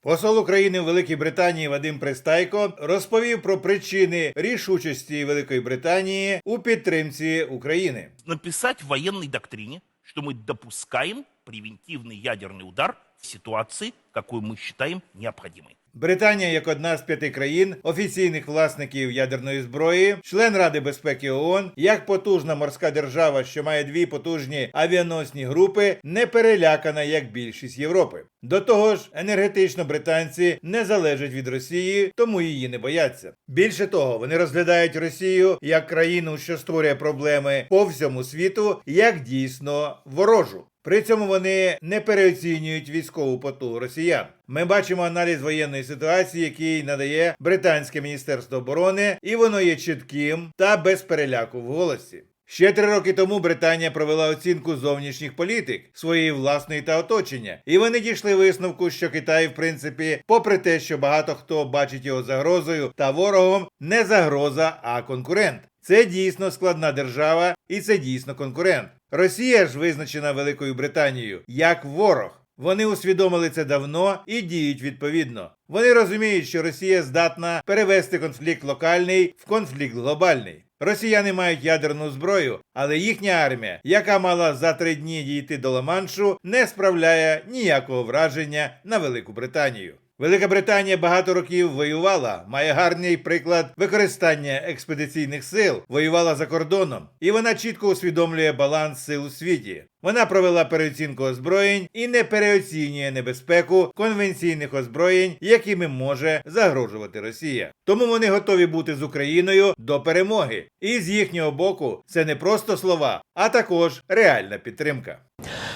Посол України в Великій Британії Вадим Пристайко розповів про причини рішучості Великої Британії у підтримці України. написать в военной доктрине, что мы допускаем превентивный ядерный удар в ситуации, какую мы считаем необходимой. Британія, як одна з п'яти країн, офіційних власників ядерної зброї, член Ради безпеки ООН, як потужна морська держава, що має дві потужні авіаносні групи, не перелякана як більшість Європи. До того ж, енергетично британці не залежать від Росії, тому її не бояться. Більше того, вони розглядають Росію як країну, що створює проблеми по всьому світу, як дійсно ворожу. При цьому вони не переоцінюють військову потугу росіян. Ми бачимо аналіз воєнної ситуації, який надає британське міністерство оборони, і воно є чітким та без переляку в голосі. Ще три роки тому Британія провела оцінку зовнішніх політик своєї власної та оточення, і вони дійшли висновку, що Китай, в принципі, попри те, що багато хто бачить його загрозою та ворогом, не загроза, а конкурент. Це дійсно складна держава і це дійсно конкурент. Росія ж визначена Великою Британією як ворог. Вони усвідомили це давно і діють відповідно. Вони розуміють, що Росія здатна перевести конфлікт локальний в конфлікт глобальний. Росіяни мають ядерну зброю, але їхня армія, яка мала за три дні дійти до Ла-Маншу, не справляє ніякого враження на Велику Британію. Велика Британія багато років воювала, має гарний приклад використання експедиційних сил, воювала за кордоном, і вона чітко усвідомлює баланс сил у світі. Вона провела переоцінку озброєнь і не переоцінює небезпеку конвенційних озброєнь, якими може загрожувати Росія. Тому вони готові бути з Україною до перемоги. І з їхнього боку це не просто слова, а також реальна підтримка.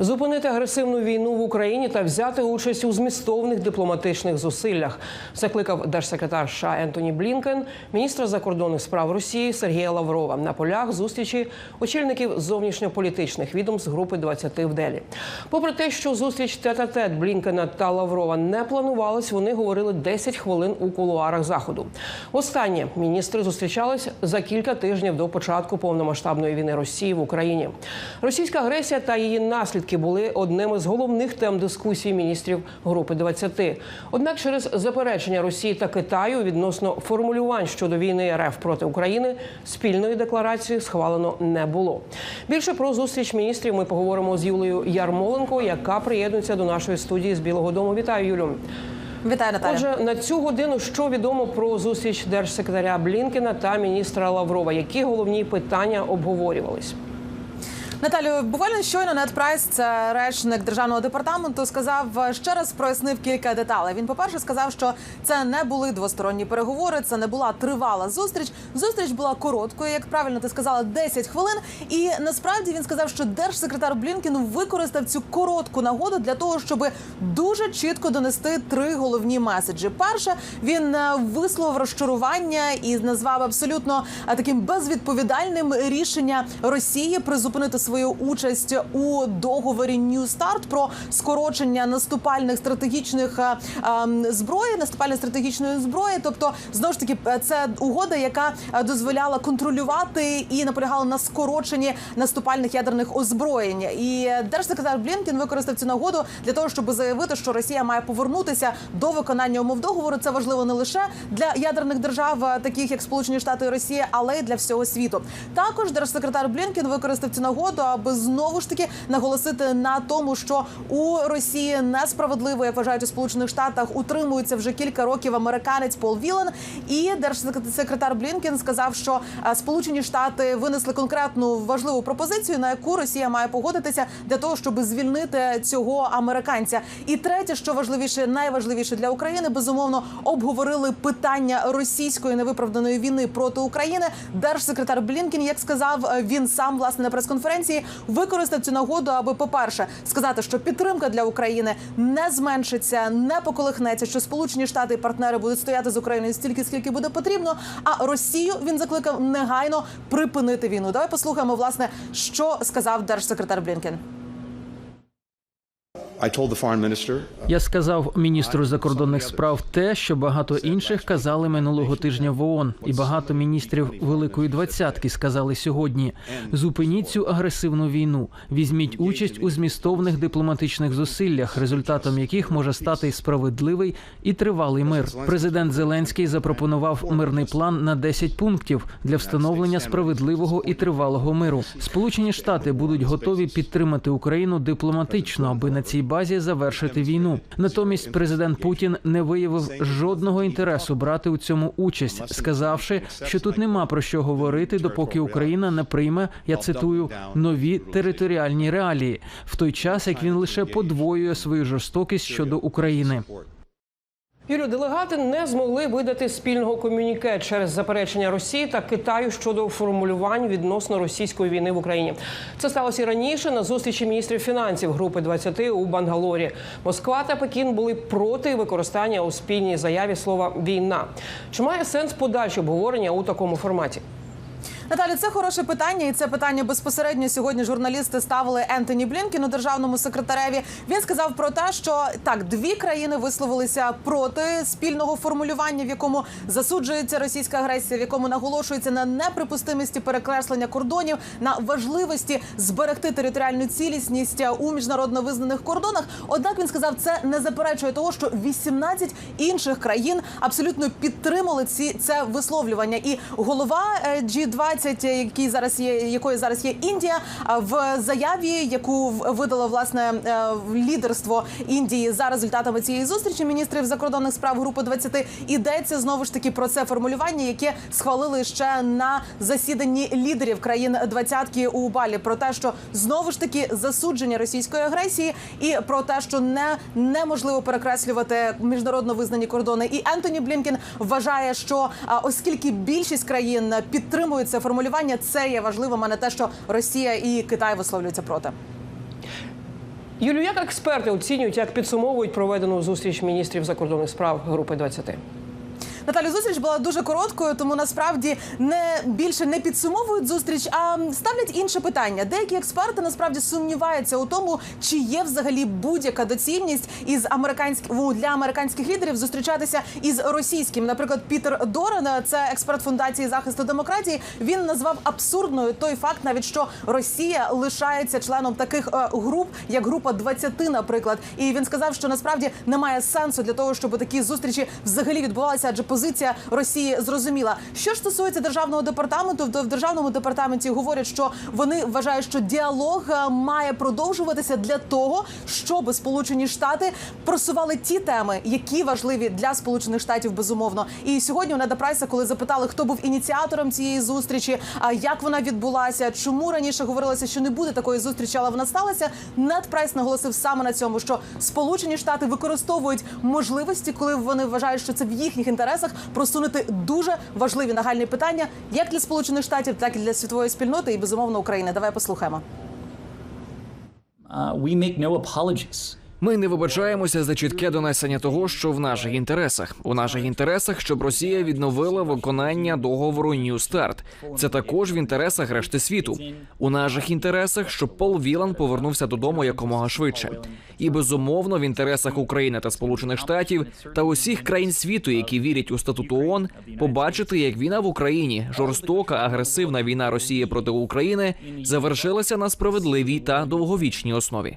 Зупинити агресивну війну в Україні та взяти участь у змістовних дипломатичних зусиллях, закликав держсекретар США Ентоні Блінкен, міністра закордонних справ Росії Сергія Лаврова на полях зустрічі очільників зовнішньополітичних відомств групи 20 в Делі. Попри те, що зустріч тет-а-тет Блінкена та Лаврова не планувалась, вони говорили 10 хвилин у кулуарах заходу. Останнє міністри зустрічались за кілька тижнів до початку повномасштабної війни Росії в Україні. Російська агресія та її наслідки були одними з головних тем дискусій міністрів групи 20. Однак, через заперечення Росії та Китаю відносно формулювань щодо війни РФ проти України спільної декларації схвалено не було. Більше про зустріч міністрів ми поговоримо з Юлею Ярмоленко, яка приєднується до нашої студії з Білого Дому. Вітаю, Юлю. Вітаю, Наталя. Отже, на цю годину що відомо про зустріч держсекретаря Блінкена та міністра Лаврова? Які головні питання обговорювались? Наталю, буквально щойно Нед Прайс, це речник державного департаменту, сказав ще раз прояснив кілька деталей. Він, по-перше, сказав, що це не були двосторонні переговори, це не була тривала зустріч. Зустріч була короткою, як правильно ти сказала, 10 хвилин. І насправді він сказав, що держсекретар Блінкен використав цю коротку нагоду для того, щоб дуже чітко донести три головні меседжі. Перше, він е, висловив розчарування і назвав абсолютно е, таким безвідповідальним рішення Росії призупинити свою участь у договорі New Start про скорочення наступальних стратегічних е, ем, зброї, наступальної стратегічної зброї. Тобто, знову ж таки, е, це угода, яка е, дозволяла контролювати і наполягала на скороченні наступальних ядерних озброєнь. І держсекретар Блінкен використав цю нагоду для того, щоб заявити, що Росія має повернутися до виконання умов договору. Це важливо не лише для ядерних держав, таких як Сполучені Штати і Росія, але й для всього світу. Також держсекретар Блінкен використав цю нагоду, аби знову ж таки наголосити на тому, що у Росії несправедливо, як вважають у Сполучених Штатах, утримується вже кілька років американець Пол Вілен. І держсекретар Блінкен сказав, що е, Сполучені Штати винесли конкретну важливу пропозицію, на яку Росія має погодитися для того, щоб звільнити цього американця. І третє, що важливіше, найважливіше для України, безумовно обговорили питання російської невиправданої війни проти України. Держсекретар Блінкен, як сказав, е, він сам власне на прес-конференції використав цю нагоду, аби, по-перше, сказати, що підтримка для України не зменшиться, не поколихнеться, що Сполучені Штати і партнери будуть стояти з Україною стільки, скільки буде потрібно. А Росію він закликав негайно припинити війну. Давай послухаємо, власне, що сказав держсекретар Блінкен. Я сказав міністру закордонних справ те, що багато інших казали минулого тижня в ООН, і багато міністрів Великої двадцятки сказали сьогодні: зупиніть цю агресивну війну, візьміть участь у змістовних дипломатичних зусиллях, результатом яких може стати справедливий і тривалий мир. Президент Зеленський запропонував мирний план на 10 пунктів для встановлення справедливого і тривалого миру. Сполучені Штати будуть готові підтримати Україну дипломатично, аби на цій базі завершити війну. Натомість президент Путін не виявив жодного інтересу брати у цьому участь, сказавши, що тут нема про що говорити, допоки Україна не прийме, я цитую, нові територіальні реалії, в той час як він лише подвоює свою жорстокість щодо України. Юлю, делегати не змогли видати спільного комюніке через заперечення Росії та Китаю щодо формулювань відносно російської війни в Україні. Це сталося і раніше на зустрічі міністрів фінансів групи 20 у Бангалорі. Москва та Пекін були проти використання у спільній заяві слова війна. Чи має сенс подальше обговорення у такому форматі? Наталі, це хороше питання, і це питання безпосередньо сьогодні. Журналісти ставили Ентоні Блінкіну, державному секретареві. Він сказав про те, що так дві країни висловилися проти спільного формулювання, в якому засуджується російська агресія, в якому наголошується на неприпустимості перекреслення кордонів, на важливості зберегти територіальну цілісність у міжнародно визнаних кордонах. Однак він сказав, це не заперечує того, що 18 інших країн абсолютно підтримали ці це висловлювання, і голова е, G20 20, е, який зараз є, якою зараз є Індія. в заяві, яку видало власне е, лідерство Індії за результатами цієї зустрічі міністрів закордонних справ групи 20, ідеться знову ж таки про це формулювання, яке схвалили ще на засіданні лідерів країн двадцятки у Балі. Про те, що знову ж таки засудження російської агресії, і про те, що не неможливо перекреслювати міжнародно визнані кордони. І Ентоні Блінкен вважає, що оскільки більшість країн підтримують це формулювання, це є важливим, а не те, що Росія і Китай висловлюються проти. Юлю, як експерти оцінюють, як підсумовують проведену зустріч міністрів закордонних справ групи 20? Наталі, зустріч була дуже короткою, тому насправді не більше не підсумовують зустріч, а ставлять інше питання. Деякі експерти насправді сумніваються у тому, чи є взагалі будь-яка доцільність із американських для американських лідерів зустрічатися із російським. Наприклад, Пітер Дорен, це експерт фундації захисту демократії. Він назвав абсурдною той факт, навіть що Росія лишається членом таких е, груп, як група 20, наприклад. І він сказав, що насправді немає сенсу для того, щоб такі зустрічі взагалі відбувалися, адже позиція Росії зрозуміла. Що ж стосується державного департаменту, то в державному департаменті говорять, що вони вважають, що діалог е, має продовжуватися для того, щоб Сполучені Штати просували ті теми, які важливі для Сполучених Штатів, безумовно. І сьогодні у Неда Прайса, коли запитали, хто був ініціатором цієї зустрічі, а як вона відбулася, чому раніше говорилося, що не буде такої зустрічі, але вона сталася. Нед Прайс наголосив саме на цьому, що Сполучені Штати використовують можливості, коли вони вважають, що це в їхніх інтересах просунути дуже важливі нагальні питання, як для Сполучених Штатів, так і для світової спільноти, і безумовно України. Давай послухаємо. Uh, we make no apologies. Ми не вибачаємося за чітке донесення того, що в наших інтересах. У наших інтересах, щоб Росія відновила виконання договору New START. Це також в інтересах решти світу. У наших інтересах, щоб Пол Вілан повернувся додому якомога швидше. І безумовно в інтересах України та Сполучених Штатів та усіх країн світу, які вірять у статут ООН, побачити, як війна в Україні, жорстока агресивна війна Росії проти України, завершилася на справедливій та довговічній основі.